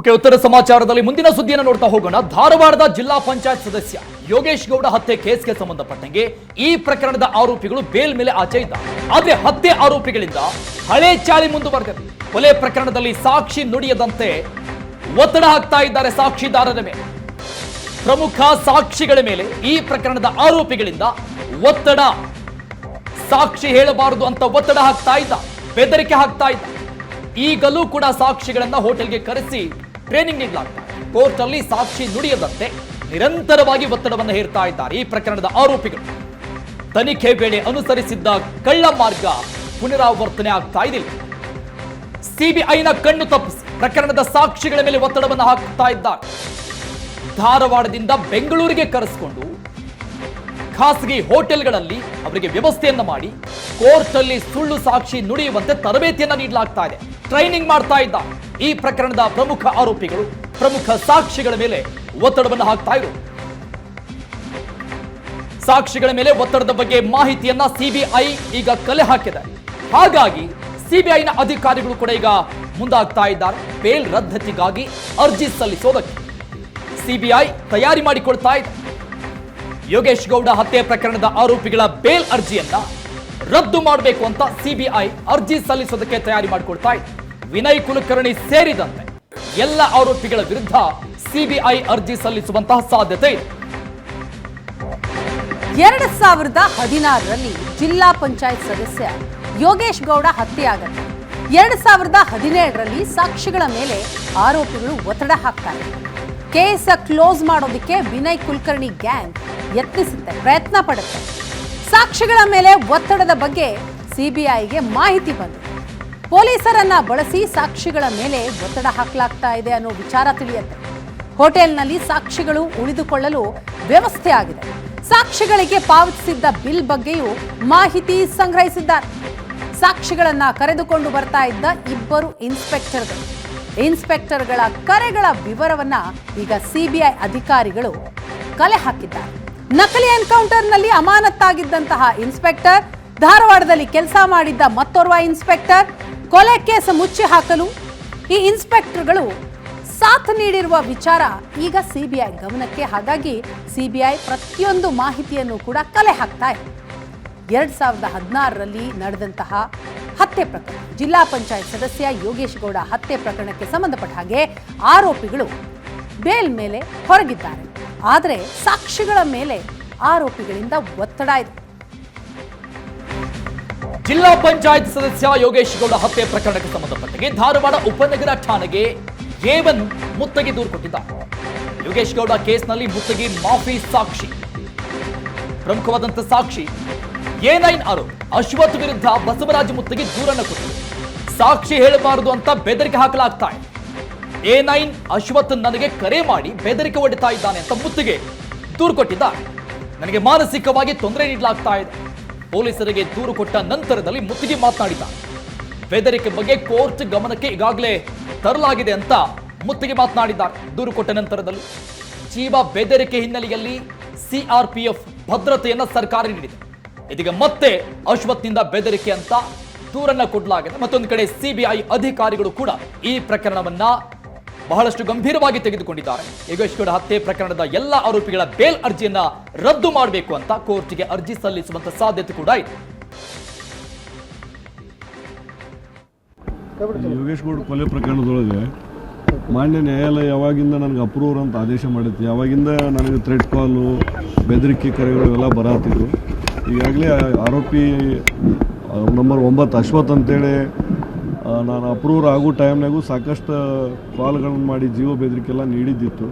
Okay, ಉತ್ತರ ಸಮಾಚಾರದಲ್ಲಿ ಮುಂದಿನ ಸುದ್ದಿಯನ್ನು ನೋಡ್ತಾ ಹೋಗೋಣ. ಧಾರವಾಡದ ಜಿಲ್ಲಾ ಪಂಚಾಯತ್ ಸದಸ್ಯ ಯೋಗೇಶ್ ಗೌಡ ಹತ್ಯೆ ಕೇಸ್ಗೆ ಸಂಬಂಧಪಟ್ಟಂಗೆ ಈ ಪ್ರಕರಣದ ಆರೋಪಿಗಳು ಬೇಲ್ ಮೇಲೆ ಆಚೆ ಇದ್ದ ಆದ್ರೆ ಹತ್ಯೆ ಆರೋಪಿಗಳಿಂದ ಹಳೆ ಚಾಳಿ ಮುಂದುವರೆದಿದೆ. ಕೊಲೆ ಪ್ರಕರಣದಲ್ಲಿ ಸಾಕ್ಷಿ ನುಡಿಯದಂತೆ ಒತ್ತಡ ಹಾಕ್ತಾ ಇದ್ದಾರೆ ಸಾಕ್ಷಿದಾರರ ಮೇಲೆ. ಪ್ರಮುಖ ಸಾಕ್ಷಿಗಳ ಮೇಲೆ ಈ ಪ್ರಕರಣದ ಆರೋಪಿಗಳಿಂದ ಒತ್ತಡ. ಸಾಕ್ಷಿ ಹೇಳಬಾರದು ಅಂತ ಒತ್ತಡ ಹಾಕ್ತಾ ಇದ್ದ, ಬೆದರಿಕೆ ಹಾಕ್ತಾ ಇದ್ದ. ಈಗಲೂ ಕೂಡ ಸಾಕ್ಷಿಗಳನ್ನ ಹೋಟೆಲ್ಗೆ ಕರೆಸಿ ಟ್ರೈನಿಂಗ್ ನೀಡಲಾಗಿದೆ. ಕೋರ್ಟ್ ಅಲ್ಲಿ ಸಾಕ್ಷಿ ನುಡಿಯದಂತೆ ನಿರಂತರವಾಗಿ ಒತ್ತಡವನ್ನು ಹೇರ್ತಾ ಇದ್ದಾರೆ ಈ ಪ್ರಕರಣದ ಆರೋಪಿಗಳು. ತನಿಖೆ ವೇಳೆ ಅನುಸರಿಸಿದ್ದ ಕಳ್ಳ ಮಾರ್ಗ ಪುನರಾವರ್ತನೆ ಆಗ್ತಾ ಇದಿಲ್ಲ. ಸಿಬಿಐನ ಕಣ್ಣು ತಪ್ಪಿಸಿ ಪ್ರಕರಣದ ಸಾಕ್ಷಿಗಳ ಮೇಲೆ ಒತ್ತಡವನ್ನು ಹಾಕ್ತಾ ಇದ್ದಾರೆ. ಧಾರವಾಡದಿಂದ ಬೆಂಗಳೂರಿಗೆ ಕರೆಸಿಕೊಂಡು ಖಾಸಗಿ ಹೋಟೆಲ್ಗಳಲ್ಲಿ ಅವರಿಗೆ ವ್ಯವಸ್ಥೆಯನ್ನು ಮಾಡಿ ಕೋರ್ಟ್ ಅಲ್ಲಿ ಸುಳ್ಳು ಸಾಕ್ಷಿ ನುಡಿಯುವಂತೆ ತರಬೇತಿಯನ್ನು ನೀಡಲಾಗ್ತಾ ಇದೆ. ಟ್ರೈನಿಂಗ್ ಮಾಡ್ತಾ ಇದ್ದ. ಈ ಪ್ರಕರಣದ ಪ್ರಮುಖ ಆರೋಪಿಗಳು, ಪ್ರಮುಖ ಸಾಕ್ಷಿಗಳ ಮೇಲೆ ಒತ್ತಡವನ್ನು ಹಾಕ್ತಾ ಇದ್ರು. ಸಾಕ್ಷಿಗಳ ಮೇಲೆ ಒತ್ತಡದ ಬಗ್ಗೆ ಮಾಹಿತಿಯನ್ನ ಸಿಬಿಐ ಈಗ ಕಲೆ ಹಾಕಿದೆ. ಹಾಗಾಗಿ ಸಿಬಿಐನ ಅಧಿಕಾರಿಗಳು ಕೂಡ ಈಗ ಮುಂದಾಗ್ತಾ ಇದ್ದಾರೆ. ಬೇಲ್ ರದ್ದತಿಗಾಗಿ ಅರ್ಜಿ ಸಲ್ಲಿಸೋದಕ್ಕೆ. ಸಿಬಿಐ ತಯಾರಿ ಮಾಡಿಕೊಳ್ತಾ ಇದೆ. ಯೋಗೇಶ್ ಗೌಡ ಹತ್ಯೆ ಪ್ರಕರಣದ ಆರೋಪಿಗಳ ಬೇಲ್ ಅರ್ಜಿಯನ್ನ ರದ್ದು ಮಾಡಬೇಕು ಅಂತ ಸಿಬಿಐ ಅರ್ಜಿ ಸಲ್ಲಿಸೋದಕ್ಕೆ ತಯಾರಿ ಮಾಡಿಕೊಳ್ತಾ ಇದೆ. ವಿನಯ್ ಕುಲಕರ್ಣಿ ಸೇರಿದಂತೆ ಎಲ್ಲ ಆರೋಪಿಗಳ ವಿರುದ್ಧ ಸಿಬಿಐ ಅರ್ಜಿ ಸಲ್ಲಿಸುವಂತಹ ಸಾಧ್ಯತೆ ಇದೆ. ಎರಡ್ ಸಾವಿರದ ಹದಿನಾರರಲ್ಲಿ ಜಿಲ್ಲಾ ಪಂಚಾಯತ್ ಸದಸ್ಯ ಯೋಗೇಶ್ ಗೌಡ ಹತ್ಯೆಯಾಗತ್ತೆ. ಎರಡ್ ಸಾವಿರದ ಹದಿನೇಳರಲ್ಲಿ ಸಾಕ್ಷಿಗಳ ಮೇಲೆ ಆರೋಪಿಗಳು ಒತ್ತಡ ಹಾಕ್ತಾರೆ. ಕೇಸ ಕ್ಲೋಸ್ ಮಾಡೋದಕ್ಕೆ ವಿನಯ್ ಕುಲಕರ್ಣಿ ಗ್ಯಾಂಗ್ ಯತ್ನಿಸುತ್ತೆ, ಪ್ರಯತ್ನ ಪಡುತ್ತೆ. ಸಾಕ್ಷಿಗಳ ಮೇಲೆ ಒತ್ತಡದ ಬಗ್ಗೆ ಸಿಬಿಐಗೆ ಮಾಹಿತಿ ಬಂದಿದೆ. ಪೊಲೀಸರನ್ನ ಬಳಸಿ ಸಾಕ್ಷಿಗಳ ಮೇಲೆ ಒತ್ತಡ ಹಾಕಲಾಗ್ತಾ ಇದೆ ಅನ್ನೋ ವಿಚಾರ ತಿಳಿಯುತ್ತೆ. ಹೋಟೆಲ್ನಲ್ಲಿ ಸಾಕ್ಷಿಗಳು ಉಳಿದುಕೊಳ್ಳಲು ವ್ಯವಸ್ಥೆ ಆಗಿದೆ. ಸಾಕ್ಷಿಗಳಿಗೆ ಪಾವತಿಸಿದ್ದ ಬಿಲ್ ಬಗ್ಗೆಯೂ ಮಾಹಿತಿ ಸಂಗ್ರಹಿಸಿದ್ದಾರೆ. ಸಾಕ್ಷಿಗಳನ್ನ ಕರೆದುಕೊಂಡು ಬರ್ತಾ ಇದ್ದ ಇಬ್ಬರು ಇನ್ಸ್ಪೆಕ್ಟರ್ಗಳು. ಇನ್ಸ್ಪೆಕ್ಟರ್ಗಳ ಕರೆಗಳ ವಿವರವನ್ನ ಈಗ ಸಿಬಿಐ ಅಧಿಕಾರಿಗಳು ಕಲೆ ಹಾಕಿದ್ದಾರೆ. ನಕಲಿ ಎನ್ಕೌಂಟರ್ನಲ್ಲಿ ಅಮಾನತ್ತಾಗಿದ್ದಂತಹ ಇನ್ಸ್ಪೆಕ್ಟರ್, ಧಾರವಾಡದಲ್ಲಿ ಕೆಲಸ ಮಾಡಿದ್ದ ಮತ್ತೋರ್ವ ಇನ್ಸ್ಪೆಕ್ಟರ್ ಕೊಲೆ ಕೇಸ್ ಮುಚ್ಚಿ ಹಾಕಲು ಈ ಇನ್ಸ್ಪೆಕ್ಟರ್ಗಳು ಸಾಥ್ ನೀಡಿರುವ ವಿಚಾರ ಈಗ ಸಿಬಿಐ ಗಮನಕ್ಕೆ ಹಾಗಾಗಿ ಸಿಬಿಐ ಪ್ರತಿಯೊಂದು ಮಾಹಿತಿಯನ್ನು ಕೂಡ ಕಲೆ ಹಾಕ್ತಾ ಇದೆ. ಎರಡ್ ಸಾವಿರದ ಹದಿನಾರರಲ್ಲಿ ನಡೆದಂತಹ ಹತ್ಯೆ ಪ್ರಕರಣ, ಜಿಲ್ಲಾ ಪಂಚಾಯತ್ ಸದಸ್ಯ ಯೋಗೇಶ್ ಗೌಡ ಹತ್ಯೆ ಪ್ರಕರಣಕ್ಕೆ ಸಂಬಂಧಪಟ್ಟ ಹಾಗೆ ಆರೋಪಿಗಳು ಬೇಲ್ ಮೇಲೆ ಹೊರಗಿದ್ದಾರೆ. ಆದರೆ ಸಾಕ್ಷಿಗಳ ಮೇಲೆ ಆರೋಪಿಗಳಿಂದ ಒತ್ತಡ ಇದೆ. ಜಿಲ್ಲಾ ಪಂಚಾಯತ್ ಸದಸ್ಯ ಯೋಗೇಶ್ ಗೌಡ ಹತ್ಯೆ ಪ್ರಕರಣಕ್ಕೆ ಸಂಬಂಧಪಟ್ಟಂಗೆ ಧಾರವಾಡ ಉಪನಗರ ಠಾಣೆಗೆ ಏವನ್ ಮುತ್ತಗಿ ದೂರು ಕೊಟ್ಟಿದ್ದಾರೆ. ಯೋಗೇಶ್ ಗೌಡ ಕೇಸ್ನಲ್ಲಿ ಮುತ್ತಗಿ ಮಾಫಿ ಸಾಕ್ಷಿ. ಪ್ರಮುಖವಾದಂತ ಸಾಕ್ಷಿ, ಎ ನೈನ್ ಆರೋಪಿ ಅಶ್ವಥ್ ವಿರುದ್ಧ ಬಸವರಾಜ ಮುತ್ತಗಿ ದೂರನ್ನು ಕೊಟ್ಟಿದೆ. ಸಾಕ್ಷಿ ಹೇಳಬಾರದು ಅಂತ ಬೆದರಿಕೆ ಹಾಕಲಾಗ್ತಾ ಇದೆ. ಎ ನೈನ್ ಅಶ್ವಥ್ ನನಗೆ ಕರೆ ಮಾಡಿ ಬೆದರಿಕೆ ಹೊಡಿತಾ ಇದ್ದಾನೆ ಅಂತ ಮುತ್ತಿಗೆ ದೂರು ಕೊಟ್ಟಿದ್ದಾರೆ. ನನಗೆ ಮಾನಸಿಕವಾಗಿ ತೊಂದರೆ ನೀಡಲಾಗ್ತಾ ಇದೆ. ಪೊಲೀಸರಿಗೆ ದೂರು ಕೊಟ್ಟ ನಂತರದಲ್ಲಿ ಮುತ್ತಿಗೆ ಮಾತನಾಡಿದ. ಬೆದರಿಕೆ ಬಗ್ಗೆ ಕೋರ್ಟ್ ಗಮನಕ್ಕೆ ಈಗಾಗಲೇ ತರಲಾಗಿದೆ ಅಂತ ಮುತ್ತಿಗೆ ಮಾತನಾಡಿದ್ದಾರೆ. ದೂರು ಕೊಟ್ಟ ನಂತರದಲ್ಲಿ ಜೀವ ಬೆದರಿಕೆ ಹಿನ್ನೆಲೆಯಲ್ಲಿ ಸಿಆರ್ಪಿಎಫ್ ಭದ್ರತೆಯನ್ನ ಸರ್ಕಾರ ನೀಡಿದೆ. ಇದೀಗ ಮತ್ತೆ ಅಶ್ವತ್ನಿಂದ ಬೆದರಿಕೆ ಅಂತ ದೂರನ್ನ ಕೊಡಲಾಗಿದೆ. ಮತ್ತೊಂದು ಕಡೆ ಸಿಬಿಐ ಅಧಿಕಾರಿಗಳು ಕೂಡ ಈ ಪ್ರಕರಣವನ್ನ ಬಹಳಷ್ಟು ಗಂಭೀರವಾಗಿ ತೆಗೆದುಕೊಂಡಿದ್ದಾರೆ. ಯೋಗೇಶ್ ಗೌಡ ಹತ್ಯೆ ಪ್ರಕರಣದ ಎಲ್ಲ ಆರೋಪಿಗಳ ಬೇಲ್ ಅರ್ಜಿಯನ್ನ ರದ್ದು ಮಾಡಬೇಕು ಅಂತ ಕೋರ್ಟ್ಗೆ ಅರ್ಜಿ ಸಲ್ಲಿಸುವಂತ ಸಾಧ್ಯತೆ ಕೂಡ ಇದೆ. ಯೋಗೇಶ್ಗೌಡ ಕೊಲೆ ಪ್ರಕರಣದೊಳಗೆ ಮಾನ್ಯ ನ್ಯಾಯಾಲಯ ಯಾವಾಗಿಂದ ನನಗೆ ಅಪ್ರೂವರ್ ಅಂತ ಆದೇಶ ಮಾಡಿತ್ತು. ಯಾವಾಗಿಂದ ನನಗೆ ಥ್ರೆಡ್ ಕಾಲು ಬೆದರಿಕೆ ಕರೆಗಳು ಎಲ್ಲ ಬರತ್ತಿದ್ರು ಈಗಾಗಲೇ ಆರೋಪಿ ನಂಬರ್ ಒಂಬತ್ತು ಅಶ್ವಥ್ ಅಂತೇಳಿ ನಾನು ಅಪ್ರೂವರ್ ಆಗೋ ಟೈಮ್ನಾಗೂ ಸಾಕಷ್ಟು ಕಾಲ್ಗಳನ್ನು ಮಾಡಿ ಜೀವ ಬೆದರಿಕೆಲ್ಲ ನೀಡಿದ್ದಿತ್ತು.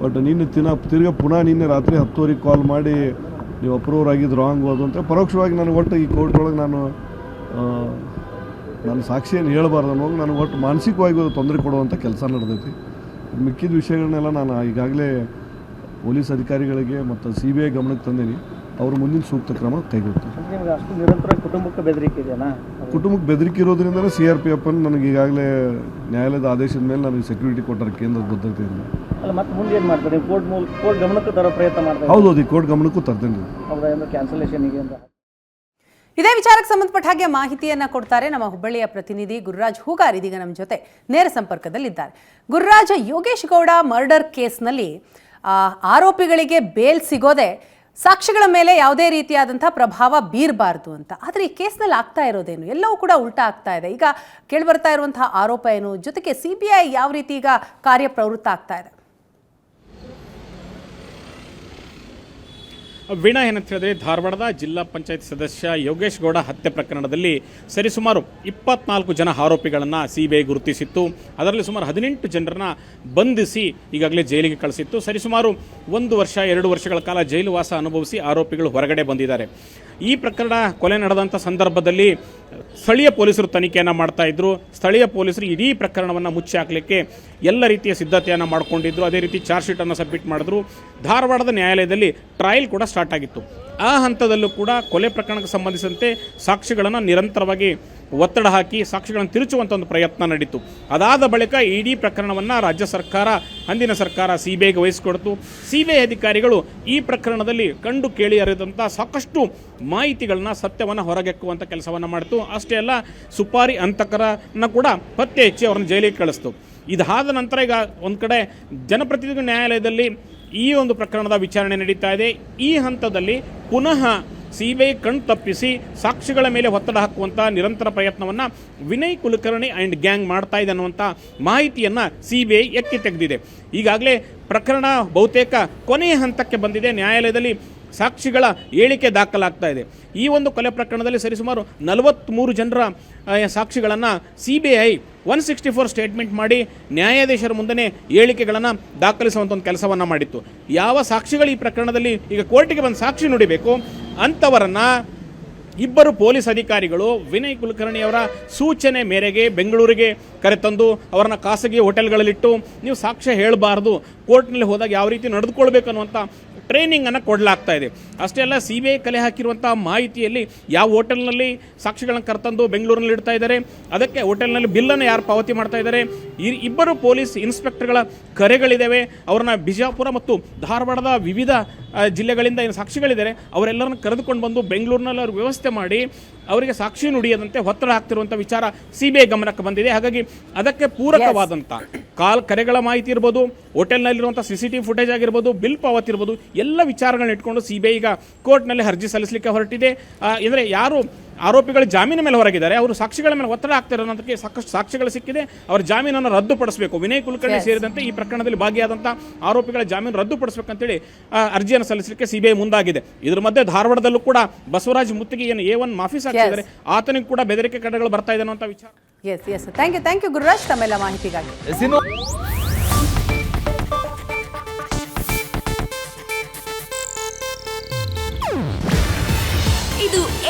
ಬಟ್ ನಿನ್ನೆ ತಿನ್ನ ತಿರ್ಗಾ ಪುನಃ ನಿನ್ನೆ ರಾತ್ರಿ ಹತ್ತುವರೆಗೆ ಕಾಲ್ ಮಾಡಿ ನೀವು ಅಪ್ರೂವರ್ ಆಗಿದ್ದು ರಾಂಗ್ ಹೋದು ಅಂತ ಪರೋಕ್ಷವಾಗಿ ನನಗೆ ಒಟ್ಟು ಈ ಕೋರ್ಟ್ ಒಳಗೆ ನಾನು ನನ್ನ ನಾನು ಸಾಕ್ಷಿಯನ್ನು ಹೇಳಬಾರ್ದು ಅನ್ನೋ ನನಗೆ ಒಟ್ಟು ಮಾನಸಿಕವಾಗಿ ತೊಂದರೆ ಕೊಡುವಂಥ ಕೆಲಸ ನಡೆದೈತಿ. ಮಿಕ್ಕಿದ ವಿಷಯಗಳನ್ನೆಲ್ಲ ನಾನು ಈಗಾಗಲೇ ಪೊಲೀಸ್ ಅಧಿಕಾರಿಗಳಿಗೆ ಮತ್ತು ಸಿ ಬಿ ಐ ಗಮನಕ್ಕೆ ತಂದೀನಿ. ಅವರು ಮುಂದಿನ ಸೂಕ್ತ ಕ್ರಮ ಕೈಗೊಳ್ತಾರೆ. ನಿಮ್ಗೆ ಅಷ್ಟು ನಿರಂತರ ಕುಟುಂಬಕ್ಕೆ ಬೆದರಿಕೆ ಇದೆಯಾ ಕುಟುಂಬಕ್ಕೆ ಬೆದರಿಕೆ ಇರೋದ್ರಿಂದಲೇ ಸಿ ಆರ್ ಪಿ ಎಫ್ ಅನ್ನು ನನಗೆ ಈಗಾಗಲೇ ನ್ಯಾಯಾಲಯದ ಆದೇಶದ ಮೇಲೆ ನನಗೆ ಸೆಕ್ಯೂರಿಟಿ ಕೊಟ್ಟಾರೆ ಕೇಂದ್ರದ ಭದ್ರತೆಯಿಂದ ಅಲ್ಲ ಮತ್ತೆ ಮುಂದೆ ಏನು ಮಾಡ್ತಾರೆ? ಕೋರ್ಟ್ ಮೂಲ ಕೋರ್ಟ್ ಗಮನಕ್ಕೆ ತರೋ ಪ್ರಯತ್ನ ಮಾಡ್ತಾರೆ ಹೌದು ಹೌದು ಈ ಕೋರ್ಟ್ ಗಮನಕ್ಕೂ ತರ್ತೇನೆ. ಅವ್ರ ಕ್ಯಾನ್ಸಲೇಷನ್ಗೆ ಅಂತ. ಇದೇ ವಿಚಾರಕ್ಕೆ ಸಂಬಂಧಪಟ್ಟ ಹಾಗೆ ಮಾಹಿತಿಯನ್ನ ಕೊಡ್ತಾರೆ ನಮ್ಮ ಹುಬ್ಬಳ್ಳಿಯ ಪ್ರತಿನಿಧಿ ಗುರುರಾಜ್ ಹೂಗಾರ್ ಇದೀಗ ನಮ್ಮ ಜೊತೆ ನೇರ ಸಂಪರ್ಕದಲ್ಲಿದ್ದಾರೆ. ಗುರುರಾಜ್ ಯೋಗೇಶ್ ಗೌಡ ಮರ್ಡರ್ ಕೇಸ್ನಲ್ಲಿ ಆ, ಆರೋಪಿಗಳಿಗೆ ಬೇಲ್ ಸಿಗೋದೆ ಸಾಕ್ಷಿಗಳ ಮೇಲೆ ಯಾವುದೇ ರೀತಿಯಾದಂಥ ಪ್ರಭಾವ ಬೀರಬಾರ್ದು ಅಂತ. ಆದರೆ ಈ ಕೇಸ್ನಲ್ಲಿ ಆಗ್ತಾ ಇರೋದೇನು? ಎಲ್ಲವೂ ಕೂಡ ಉಲ್ಟಾ ಆಗ್ತಾ ಇದೆ. ಈಗ ಕೇಳಿಬರ್ತಾ ಇರುವಂತಹ ಆರೋಪ ಏನು? ಜೊತೆಗೆ ಸಿ ಬಿ ಐ ಯಾವ ರೀತಿ ಈಗ ಕಾರ್ಯಪ್ರವೃತ್ತ ಆಗ್ತಾ ಇದೆ? ವೀಣಾ ಏನಂತ ಹೇಳಿದ್ರೆ ಧಾರವಾಡದ ಜಿಲ್ಲಾ ಪಂಚಾಯತ್ ಸದಸ್ಯ ಯೋಗೇಶ್ ಗೌಡ ಹತ್ಯೆ ಪ್ರಕರಣದಲ್ಲಿ ಸರಿಸುಮಾರು ಇಪ್ಪತ್ನಾಲ್ಕು ಜನ ಆರೋಪಿಗಳನ್ನು ಸಿ ಬಿ ಐ ಗುರುತಿಸಿತ್ತು. ಅದರಲ್ಲಿ ಸುಮಾರು ಹದಿನೆಂಟು ಜನರನ್ನ ಬಂಧಿಸಿ ಈಗಾಗಲೇ ಜೈಲಿಗೆ ಕಳಿಸಿತ್ತು. ಸರಿಸುಮಾರು ಒಂದು ವರ್ಷ, ಎರಡು ವರ್ಷಗಳ ಕಾಲ ಜೈಲು ವಾಸ ಅನುಭವಿಸಿ ಆರೋಪಿಗಳು ಹೊರಗಡೆ ಬಂದಿದ್ದಾರೆ. ಈ ಪ್ರಕರಣ ಕೊಲೆ ನಡೆದಂಥ ಸಂದರ್ಭದಲ್ಲಿ ಸ್ಥಳೀಯ ಪೊಲೀಸರು ತನಿಖೆಯನ್ನು ಮಾಡ್ತಾ ಇದ್ರು. ಸ್ಥಳೀಯ ಪೊಲೀಸರು ಇಡೀ ಪ್ರಕರಣವನ್ನು ಮುಚ್ಚಿ ಹಾಕಲಿಕ್ಕೆ ಎಲ್ಲ ರೀತಿಯ ಸಿದ್ಧತೆಯನ್ನು ಮಾಡಿಕೊಂಡಿದ್ರು. ಅದೇ ರೀತಿ ಚಾರ್ಜ್ ಶೀಟನ್ನು ಸಬ್ಮಿಟ್ ಮಾಡಿದ್ರು. ಧಾರವಾಡದ ನ್ಯಾಯಾಲಯದಲ್ಲಿ ಟ್ರಯಲ್ ಕೂಡ ಸ್ಟಾರ್ಟ್ ಆಗಿತ್ತು. ಆ ಹಂತದಲ್ಲೂ ಕೂಡ ಕೊಲೆ ಪ್ರಕರಣಕ್ಕೆ ಸಂಬಂಧಿಸಿದಂತೆ ಸಾಕ್ಷಿಗಳನ್ನು ನಿರಂತರವಾಗಿ ಒತ್ತಡ ಹಾಕಿ ಸಾಕ್ಷಿಗಳನ್ನು ತಿರುಚುವಂಥ ಒಂದು ಪ್ರಯತ್ನ ನಡೀತು. ಅದಾದ ಬಳಿಕ ಇಡೀ ಪ್ರಕರಣವನ್ನು ರಾಜ್ಯ ಸರ್ಕಾರ, ಅಂದಿನ ಸರ್ಕಾರ ಸಿ ಬಿ ಐಗೆ ವಹಿಸಿಕೊಡ್ತು. ಸಿ ಬಿ ಐ ಅಧಿಕಾರಿಗಳು ಈ ಪ್ರಕರಣದಲ್ಲಿ ಕಂಡು ಕೇಳಿ ಅರಿದಂಥ ಸಾಕಷ್ಟು ಮಾಹಿತಿಗಳನ್ನ ಸತ್ಯವನ್ನು ಹೊರಗೆಕ್ಕುವಂಥ ಕೆಲಸವನ್ನು ಮಾಡಿತು. ಅಷ್ಟೇ ಅಲ್ಲ, ಸುಪಾರಿ ಅಂತಕರನ್ನ ಕೂಡ ಪತ್ತೆ ಹಚ್ಚಿ ಅವ್ರನ್ನ ಜೈಲಿಗೆ ಕಳಿಸ್ತು. ಇದಾದ ನಂತರ ಈಗ ಒಂದು ಕಡೆ ಜನಪ್ರತಿನಿಧಿ ನ್ಯಾಯಾಲಯದಲ್ಲಿ ಈ ಒಂದು ಪ್ರಕರಣದ ವಿಚಾರಣೆ ನಡೀತಾ ಇದೆ. ಈ ಹಂತದಲ್ಲಿ ಪುನಃ ಸಿ ಬಿ ಐ ಕಣ್ ತಪ್ಪಿಸಿ ಸಾಕ್ಷಿಗಳ ಮೇಲೆ ಒತ್ತಡ ಹಾಕುವಂಥ ನಿರಂತರ ಪ್ರಯತ್ನವನ್ನು ವಿನಯ್ ಕುಲಕರ್ಣಿ ಆ್ಯಂಡ್ ಗ್ಯಾಂಗ್ ಮಾಡ್ತಾ ಇದೆ ಅನ್ನುವಂಥ ಮಾಹಿತಿಯನ್ನು ಸಿ ಬಿ ಎತ್ತಿ ತೆಗೆದಿದೆ. ಈಗಾಗಲೇ ಪ್ರಕರಣ ಬಹುತೇಕ ಕೊನೆಯ ಹಂತಕ್ಕೆ ಬಂದಿದೆ. ನ್ಯಾಯಾಲಯದಲ್ಲಿ ಸಾಕ್ಷಿಗಳ ಹೇಳಿಕೆ ದಾಖಲಾಗ್ತಾ ಇದೆ. ಈ ಒಂದು ಕೊಲೆ ಪ್ರಕರಣದಲ್ಲಿ ಸರಿಸುಮಾರು ನಲವತ್ತ್ಮೂರು ಜನರ ಸಾಕ್ಷಿಗಳನ್ನು C B I one sixty four statement ಮಾಡಿ ನ್ಯಾಯಾಧೀಶರ ಮುಂದೆ ಹೇಳಿಕೆಗಳನ್ನು ದಾಖಲಿಸುವಂಥ ಒಂದು ಕೆಲಸವನ್ನು ಮಾಡಿತ್ತು. ಯಾವ ಸಾಕ್ಷಿಗಳು ಈ ಪ್ರಕರಣದಲ್ಲಿ ಈಗ ಕೋರ್ಟಿಗೆ ಬಂದು ಸಾಕ್ಷಿ ನುಡಿಬೇಕು? ಅಂಥವರನ್ನು ಇಬ್ಬರು ಪೊಲೀಸ್ ಅಧಿಕಾರಿಗಳು ವಿನಯ್ ಕುಲಕರ್ಣಿಯವರ ಸೂಚನೆ ಮೇರೆಗೆ ಬೆಂಗಳೂರಿಗೆ ಕರೆತಂದು ಅವರನ್ನ ಖಾಸಗಿ ಹೋಟೆಲ್ಗಳಲ್ಲಿಟ್ಟು ನೀವು ಸಾಕ್ಷ್ಯ ಹೇಳಬಾರ್ದು, ಕೋರ್ಟ್ನಲ್ಲಿ ಹೋದಾಗ ಯಾವ ರೀತಿ ನಡೆದುಕೊಳ್ಬೇಕು ಅನ್ನುವಂಥ ಟ್ರೈನಿಂಗನ್ನು ಕೊಡಲಾಗ್ತಾ ಇದೆ. ಅಷ್ಟೇ ಅಲ್ಲ ಸಿ ಬಿ ಐ ಕಲೆ ಹಾಕಿರುವಂಥ ಮಾಹಿತಿಯಲ್ಲಿ ಯಾವ ಹೋಟೆಲ್ನಲ್ಲಿ ಸಾಕ್ಷಿಗಳನ್ನು ಕರ್ತಂದು ಬೆಂಗಳೂರಿನಲ್ಲಿ ಇಡ್ತಾ ಇದ್ದಾರೆ, ಅದಕ್ಕೆ ಹೋಟೆಲ್ನಲ್ಲಿ ಬಿಲ್ಲನ್ನು ಯಾರು ಪಾವತಿ ಮಾಡ್ತಾ ಇದ್ದಾರೆ. ಈ ಇಬ್ಬರು ಪೊಲೀಸ್ ಇನ್ಸ್ಪೆಕ್ಟರ್ಗಳ ಕರೆಗಳಿದ್ದಾವೆ ಅವ್ರನ್ನ ಬಿಜಾಪುರ ಮತ್ತು ಧಾರವಾಡದ ವಿವಿಧ ಜಿಲ್ಲೆಗಳಿಂದ ಏನು ಸಾಕ್ಷಿಗಳಿದ್ದಾರೆ, ಅವರೆಲ್ಲರನ್ನು ಕರೆದುಕೊಂಡು ಬಂದು ಬೆಂಗಳೂರಿನಲ್ಲಿ ಅವ್ರ ವ್ಯವಸ್ಥೆ ಮಾಡಿ ಅವರಿಗೆ ಸಾಕ್ಷಿ ನುಡಿಯದಂತೆ ಒತ್ತಡ ಹಾಕ್ತಿರುವಂಥ ವಿಚಾರ ಸಿಬಿಐ ಬಿ ಐ ಗಮನಕ್ಕೆ ಬಂದಿದೆ. ಹಾಗಾಗಿ ಅದಕ್ಕೆ ಪೂರಕವಾದಂಥ ಕಾಲ್ ಕರೆಗಳ ಮಾಹಿತಿ ಇರ್ಬೋದು ಹೋಟೆಲ್ನಲ್ಲಿರುವಂಥ ಸಿ ಸಿ ಟಿ ಫುಟೇಜ್ ಆಗಿರ್ಬೋದು ಬಿಲ್ ಪಾವತಿ ಇರ್ಬೋದು ಎಲ್ಲ ವಿಚಾರಗಳನ್ನ ಇಟ್ಕೊಂಡು ಸಿಬಿಐ ಬಿ ಐ ಈಗ ಕೋರ್ಟ್ನಲ್ಲಿ ಅರ್ಜಿ ಸಲ್ಲಿಸಲಿಕ್ಕೆ ಹೊರಟಿದೆ. ಅಂದರೆ ಯಾರು ಆರೋಪಿಗಳು ಜಾಮೀನ ಮೇಲೆ ಹೊರಗಿದ್ದಾರೆ ಅವರು ಸಾಕ್ಷಿಗಳ ಮೇಲೆ ಒತ್ತಡ ಆಗ್ತಿರೋದಕ್ಕೆ ಅನ್ನೋದಕ್ಕೆ ಸಾಕಷ್ಟು ಸಾಕ್ಷಿಗಳು ಸಿಕ್ಕಿದೆ ಅವರ ಜಾಮೀನನ್ನು ರದ್ದುಪಡಿಸಬೇಕು. ವಿನಯ್ ಕುಲಕರ್ಣಿ ಸೇರಿದಂತೆ ಈ ಪ್ರಕರಣದಲ್ಲಿ ಭಾಗಿಯಾದಂಥ ಆರೋಪಿಗಳ ಜಾಮೀನು ರದ್ದುಪಡಿಸಬೇಕಂತೇಳಿ ಆ, ಅರ್ಜಿಯನ್ನು ಸಲ್ಲಿಸಲಿಕ್ಕೆ ಸಿಬಿಐ ಮುಂದಾಗಿದೆ. ಇದರ ಮಧ್ಯೆ ಧಾರವಾಡದಲ್ಲೂ ಕೂಡ ಬಸವರಾಜ್ ಮುತ್ತಿಗೆ ಏನು ಎ ಒನ್ ಮಾಫೀಸ್ ಆಗ್ತಿದ್ದಾರೆ ಆತನಿಗೆ ಕೂಡ ಬೆದರಿಕೆ ಕಡೆಗಳು ಬರ್ತಾ ಇದೆ ಅನ್ನೋ ವಿಚಾರ. Yes yes thank you thank you Gururaj. ತಮ್ಮೆಲ್ಲ ಮಾಹಿತಿಗಾಗಿ.